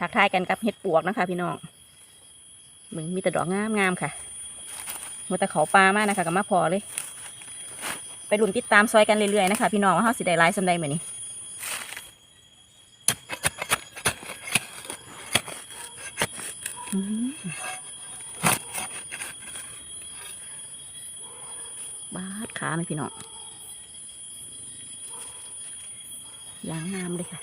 ทักทายกันกับเห็ดปวกนะคะ พี่น้องมึงมีแต่ดอกงามงามค่ะมัวแต่เขาปลามากนะคะกับมาพอเลย ไปรุนติดตามซอยกันเรื่อยๆนะคะ พี่น้องว่าเขาสิได้ไลฟ์สำใดเหมือนนี้บาดขาไหมพี่น้องยางงามเลยค่ะ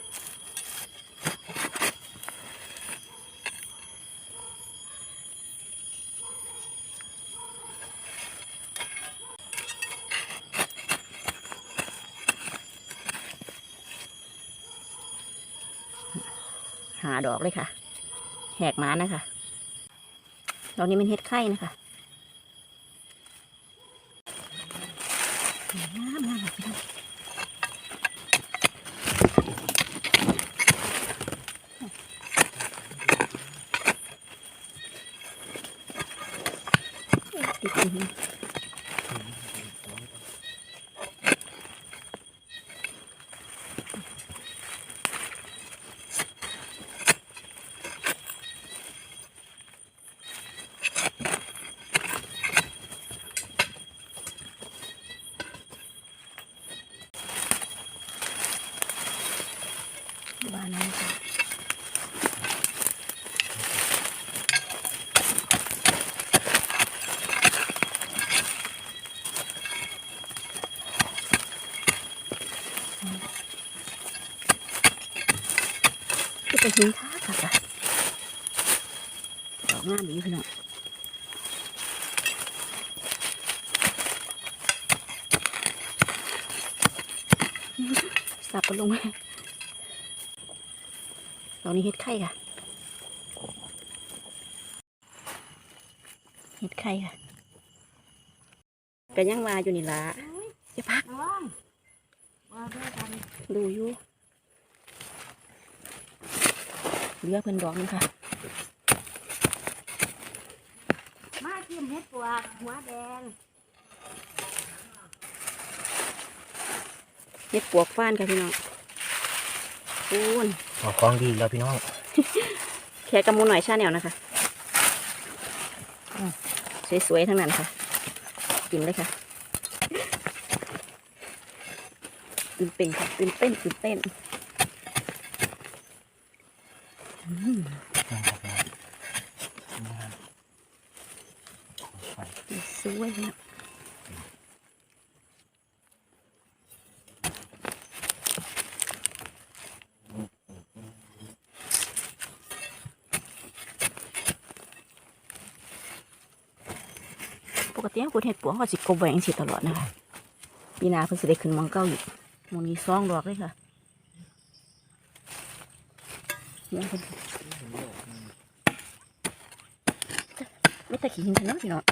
หาดอกเลยค่ะ แหกมานะคะดอกนี้เป็นเห็ดไข่นะคะงามงามค่ะพี่น้องติดอยู่นี่บ้านนี้ค่ะ จะเป็นหินท่าค่ะจ้ะดอกงามดีพี่น้องสับกันลงมาดอกนี้เห็ดไข่ค่ะ เห็ดไข่ค่ะก็ยังว่าอยู่นี่ละจะพักระวังว่าด้วยกันดูอยู่ เหลือเพิ่นดอกนึงค่ะ มากินเห็ดปวกหัวแดงเห็ดปวกฟ้านค่ะพี่น้องปูนออกของดีแล้วพี่น้อง แค่กำมูลหน่อยชาแนวนะคะอ้าวสวยๆ ทั้งนั้นค่ะกินเลยค่ะตื่นเต้นค่ะตื่นเต้นตื่นเต้นอืม สวยนะปกติคุณเห็ดปวกเขาสิกบแหวงสิตลอดนะคะปีนาเพิ่นสิได้ขึ้นมองเก้าอยู่มองนี้ซองดอกเลยค่ะ เนี่ยเพิ่นไม่ตะขี้หินเนาะพี่น้อง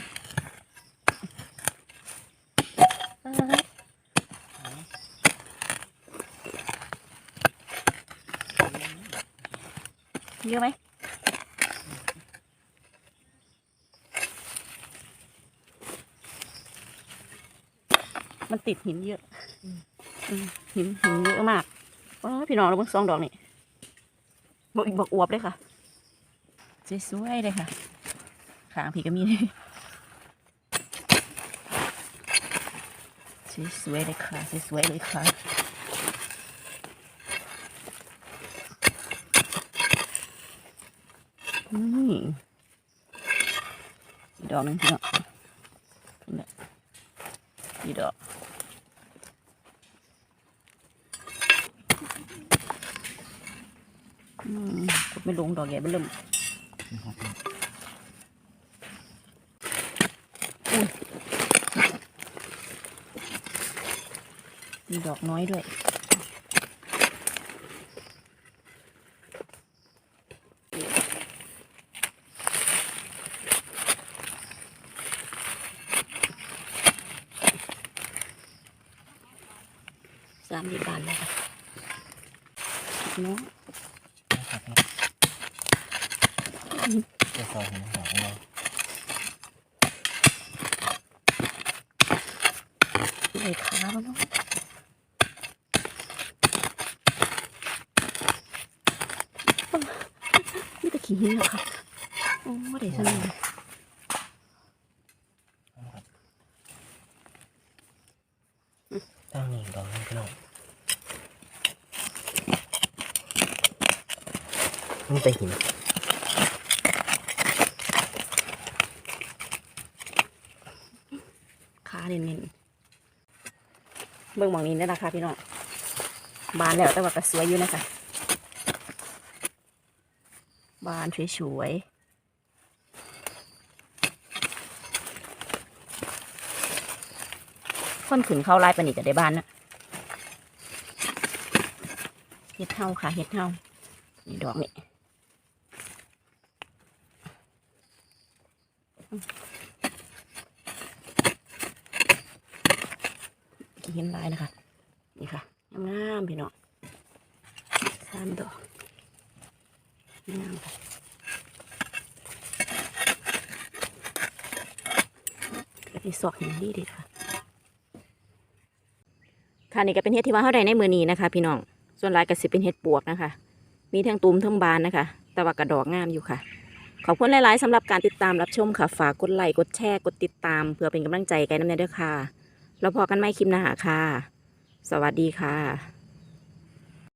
เยอะไหมมันติดหินเยอะหินหินเยอะมากว้าพี่น้องเราเพิ่งซองดอกนี่ บอกอีกบอกอวบเลยค่ะสวยๆเลยค่ะ ขางผีก็มีสวยๆเลยค่ะสวยๆเลยค่ะนี่อีกดอกหนึงพี่น้องนี่แหละอีกดอก อืม กดไม่ลงดอกใหญ่เบิ่มอุ้ยมีดอกน้อยด้วยสามดีบานแล้วค่ะเนาะจะซอย หัวหอมเราเลยขามันเนาะแต่ขี้หินแล้วค่ะโอ้ไม่ได้สนิท ตั้งนี่ดอกนึงพี่น้องนี่แต่หิน ขาเน้นๆ เบิ่งหมองนี้ได้นะคะพี่น้องบานแล้วแต่ว่าก็สวยอยู่นะคะบานสวยๆคนขืนเข้าลายปนีกับได้บ้านนะเฮ็ดเท่าค่ะเฮ็ดเท่านี่ดอกนี่ เห็นลายนะคะ นี่ค่ะงามพี่น้องสามดอกงามค่ะก็ที่สอกอย่างนี้ดีค่ะ ค่ะนี่ก็เป็นเห็ดที่ว่าเขาได้ในมือนี้นะคะ พี่น้อง ส่วนลายก็สิเป็นเห็ดปวกนะคะ มีทั้งตูมทั้งบานนะคะ แต่ว่ากระดอกงามอยู่ค่ะ ขอบคุณหลาย ๆสำหรับการติดตามรับชมค่ะ ฝากกดไลค์ กดแชร์ กดติดตาม เพื่อเป็นกำลังใจกันน้ำเนยด้วยค่ะ แล้วพอกันไม่คลิปหน้าค่ะ สวัสดีค่ะ